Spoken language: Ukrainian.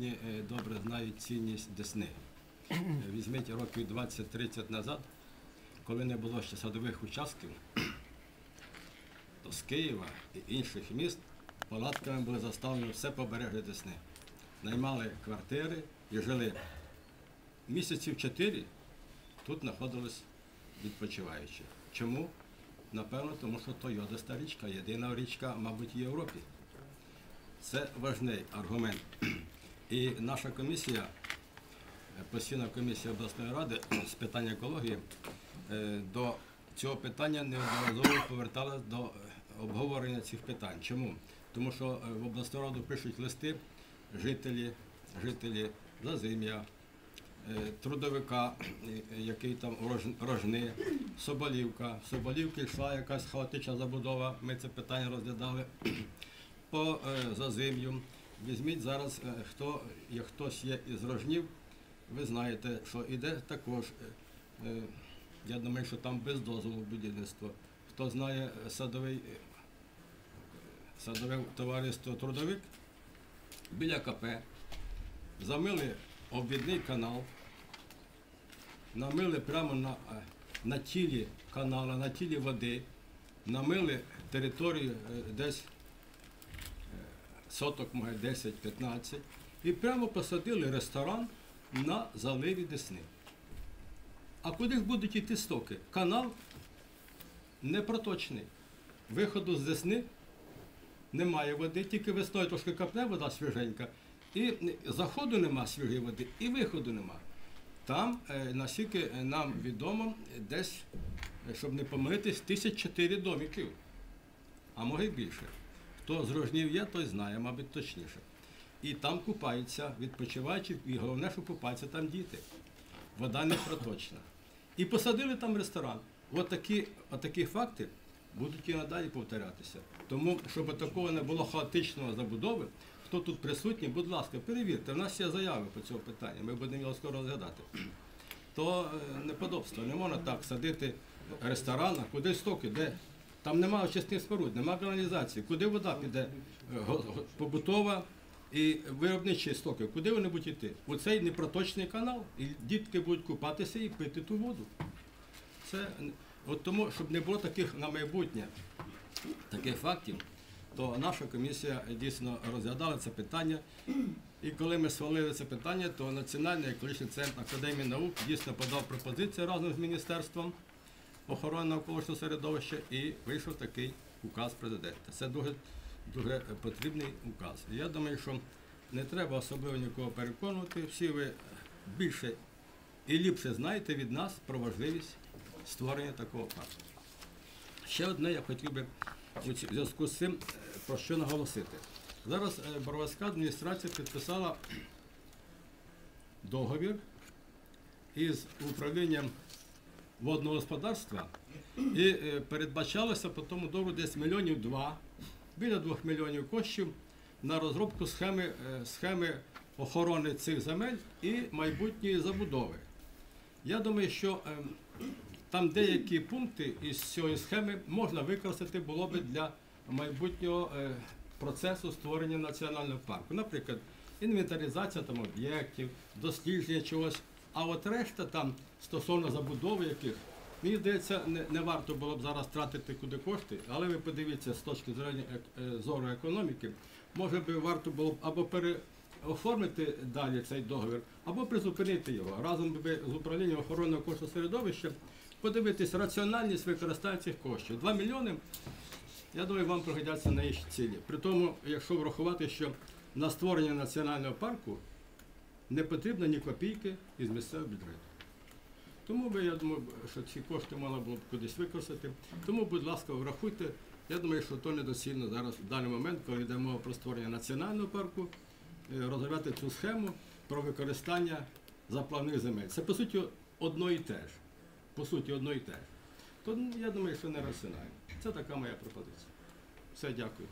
присутні е, добре знають цінність Десни. Е, Візьміть років 20-30 назад, коли не було ще садових участків, то з Києва і інших міст палатками були заставлені все побережжя Десни. Наймали квартири і жили місяців чотири тут знаходились відпочиваючі. Чому? Напевно, тому що то йодиста річка, єдина річка, мабуть, в Європі. Це важний аргумент. І наша комісія, постійна комісія обласної ради з питань екології, е, до цього питання неодноразово поверталася до обговорення цих питань. Чому? Тому що е, в обласну раду пишуть листи жителі, жителі Зазим'я, е, трудовика, який там Рож- рожни, Соболівка. В Соболівки йшла якась хаотична забудова. Ми це питання розглядали по зазим'ю. Візьміть зараз, е, хто, як хтось є із рожнів, ви знаєте, що іде також. е, е, Я думаю, що там без дозволу будівництво. Хто знає садовий, садове товариство трудовик біля КП, замили обвідний канал, намили прямо на, на тілі канала, на тілі води, намили територію десь соток, може 10-15, і прямо посадили ресторан на заливі Десни. А куди ж будуть йти стоки? Канал не проточний. Виходу з Десни немає води, тільки весною трошки капне вода свіженька, і заходу нема свіжої води, і виходу нема. Там, е, наскільки нам відомо, десь, е, щоб не помилитись, тисяч чотири домиків, а може більше. Хто з рожнів є, той знає, мабуть, точніше. І там купаються відпочиваючі, і головне, що купаються там діти. Вода не проточна. І посадили там ресторан. От такі, от такі факти будуть і надалі повторятися. Тому, щоб такого не було хаотичного забудови, хто тут присутній, будь ласка, перевірте, в нас є заяви по цьому питанню, ми будемо його скоро розглядати. То е, неподобство, не можна так садити ресторан, а куди стоки, де там немає очисних споруд, немає каналізації, куди вода піде е, побутова і виробничі стоки, куди вони будуть йти? У цей непроточний канал, і дітки будуть купатися і пити ту воду. Це от тому, щоб не було таких на майбутнє таких фактів, то наша комісія дійсно розглядала це питання. І коли ми свалили це питання, то Національний екологічний центр Академії наук дійсно подав пропозицію разом з міністерством охорони навколишнього середовища і вийшов такий указ президента. Це дуже, дуже потрібний указ. Я думаю, що не треба особливо нікого переконувати. Всі ви більше і ліпше знаєте від нас про важливість створення такого парку. Ще одне я хотів би у зв'язку з цим е, про що наголосити. Зараз е, Боровська адміністрація підписала договір із управлінням водного господарства і е, передбачалося по тому договору десь мільйонів два, біля двох мільйонів коштів на розробку схеми, е, схеми охорони цих земель і майбутньої забудови. Я думаю, що ем, там деякі пункти із цієї схеми можна використати було би для майбутнього е, процесу створення національного парку. Наприклад, інвентаризація там об'єктів, дослідження чогось. А от решта там стосовно забудови яких, мені здається, не, не варто було б зараз тратити куди кошти, але ви подивіться з точки зору, е, зору економіки, може би варто було б або переоформити далі цей договір, або призупинити його. Разом би з управлінням охорони кошту середовища подивитись раціональність використання цих коштів. 2 мільйони, я думаю, вам пригодяться на інші цілі. При тому, якщо врахувати, що на створення національного парку не потрібно ні копійки із місцевого бюджету. Тому би, я думаю, що ці кошти мали було б кудись використати. Тому, будь ласка, врахуйте. Я думаю, що то недоцільно зараз в даний момент, коли йде мова про створення національного парку, е, розробляти цю схему про використання заплавних земель. Це по суті одно і те ж. По суті, одно і те ж. То я думаю, що не раціонально. Це така моя пропозиція. Все, дякую.